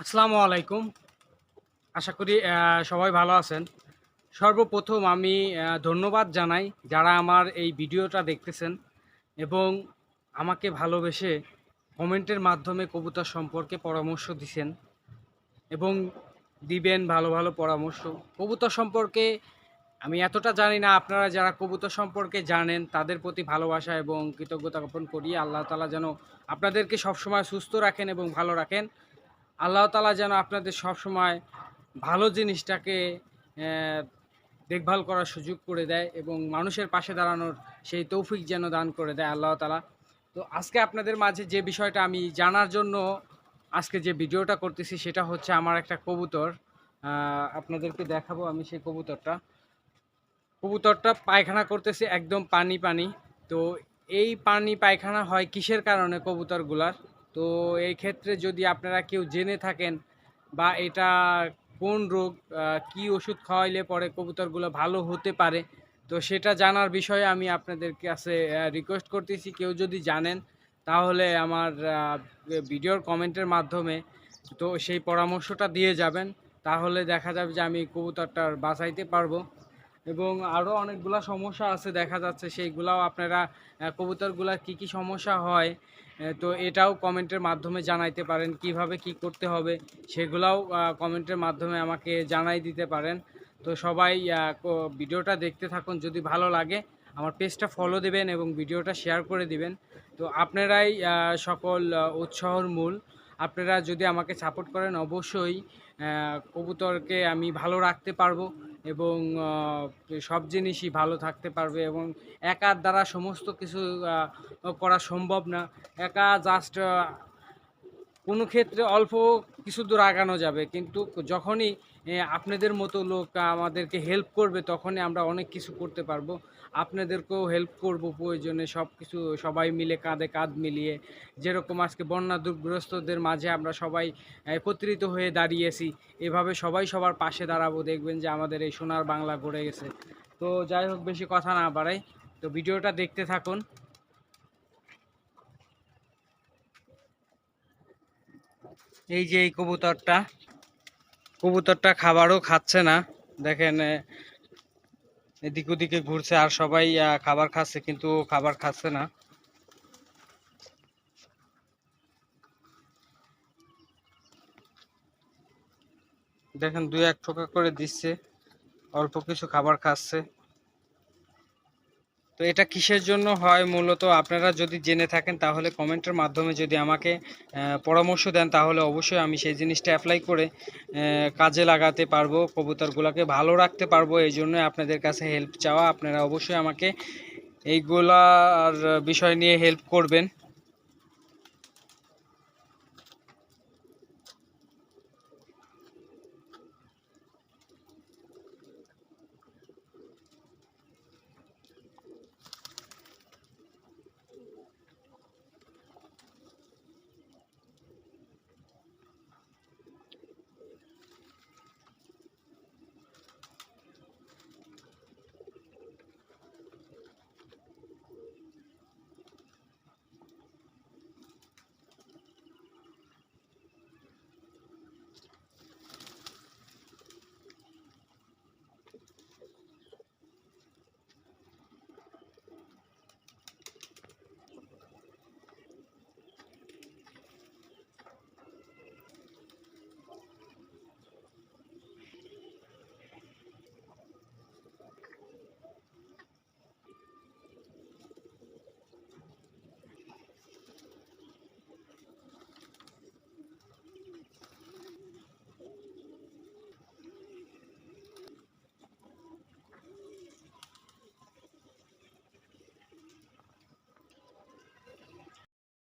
আসসালামু আলাইকুম। আশা করি সবাই ভালো আছেন। সর্বপ্রথম আমি ধন্যবাদ জানাই যারা আমার এই ভিডিওটা দেখতেছেন এবং আমাকে ভালোবেসে কমেন্টের মাধ্যমে কবুতর সম্পর্কে পরামর্শ দিছেন এবং দিবেন ভালো ভালো পরামর্শ। কবুতর সম্পর্কে আমি এতটা জানি না, আপনারা যারা কবুতর সম্পর্কে জানেন তাদের প্রতি ভালোবাসা এবং কৃতজ্ঞতা জ্ঞাপন করি। আল্লাহ তালা যেন আপনাদেরকে সবসময় সুস্থ রাখেন এবং ভালো রাখেন। আল্লাহ তালা যেন আপনাদের সবসময় ভালো জিনিসটাকে দেখভাল করার সুযোগ করে দেয় এবং মানুষের পাশে দাঁড়ানোর সেই তৌফিক যেন দান করে দেয় আল্লাহ তালা তো আজকে আপনাদের মাঝে যে বিষয়টা আমি জানার জন্য আজকে যে ভিডিওটা করতেছি সেটা হচ্ছে আমার একটা কবুতর। আপনাদেরকে দেখাবো আমি সেই কবুতরটা। কবুতরটা পায়খানা করতেছে একদম পানি পানি। তো এই পানি পায়খানা হয় কিসের কারণে কবুতরগুলার? তো এই ক্ষেত্রে যদি আপনারা কেউ জেনে থাকেন বা এটা কোন রোগ কি ওষুধ খাওয়াইলে পরে কবুতরগুলো ভালো হতে পারে, তো সেটা জানার বিষয়ে আমি আপনাদের কাছে রিকোয়েস্ট করতেছি। কেউ যদি জানেন, তাহলে আমার ভিডিওর কমেন্টের মাধ্যমে তো সেই পরামর্শটা দিয়ে যাবেন। তাহলে দেখা যাবে যে আমি কবুতরটার বাঁচাইতে পারব। এবং আরও অনেকগুলা সমস্যা আছে দেখা যাচ্ছে, সেইগুলাও আপনারা কবুতরগুলার কি কি সমস্যা হয় তো এটাও কমেন্টের মাধ্যমে জানাইতে পারেন কীভাবে কি করতে হবে, সেগুলাও কমেন্টের মাধ্যমে আমাকে জানাই দিতে পারেন। তো সবাই ভিডিওটা দেখতে থাকুন, যদি ভালো লাগে, আমার পেজটা ফলো দেবেন এবং ভিডিওটা শেয়ার করে দিবেন। তো আপনারাই সকল উৎসাহর মূল। আপনারা যদি আমাকে সাপোর্ট করেন, অবশ্যই কবুতরকে আমি ভালো রাখতে পারব। এবং সব জিনিসই ভালো থাকতে পারবে এবং একার দ্বারা সমস্ত কিছু করা সম্ভব না। একা জাস্ট কোনো ক্ষেত্রে অল্প কিছু দূর আগানো যাবে, কিন্তু যখনই আপনাদের মতো লোক আমাদেরকে হেল্প করবে, তখনই আমরা অনেক কিছু করতে পারব। আপনাদেরকেও হেল্প করব প্রয়োজনে সব কিছু সবাই মিলে কাঁধে কাঁধ মিলিয়ে। যেরকম আজকে বন্যা দুর্গ্রস্তদের মাঝে আমরা সবাই একত্রিত হয়ে দাঁড়িয়েছি, এভাবে সবাই সবার পাশে দাঁড়াবো, দেখবেন যে আমাদের এই সোনার বাংলা গড়ে গেছে। তো যাই হোক, বেশি কথা না বাড়াই। তো ভিডিওটা দেখতে থাকুন। এই যে এই কবুতরটা কবুতরটা খাবারও খাচ্ছে না। দেখেন এদিক ওদিকে ঘুরছে আর সবাই খাবার খাচ্ছে, কিন্তু খাবার খাচ্ছে না। দেখেন, দুই এক টোকা করে দিচ্ছে, অল্প কিছু খাবার খাচ্ছে। তো এটা কিসের জন্য হয় মূলত? আপনারা যদি জেনে থাকেন, তাহলে কমেন্টের মাধ্যমে যদি আমাকে পরামর্শ দেন, তাহলে অবশ্যই আমি সেই জিনিসটা অ্যাপ্লাই করে কাজে লাগাতে পারব, কবুতরগুলোকে ভালো রাখতে পারব। এই জন্য আপনাদের কাছে হেল্প চাওয়া। আপনারা অবশ্যই আমাকে এইগুলার বিষয় নিয়ে হেল্প করবেন।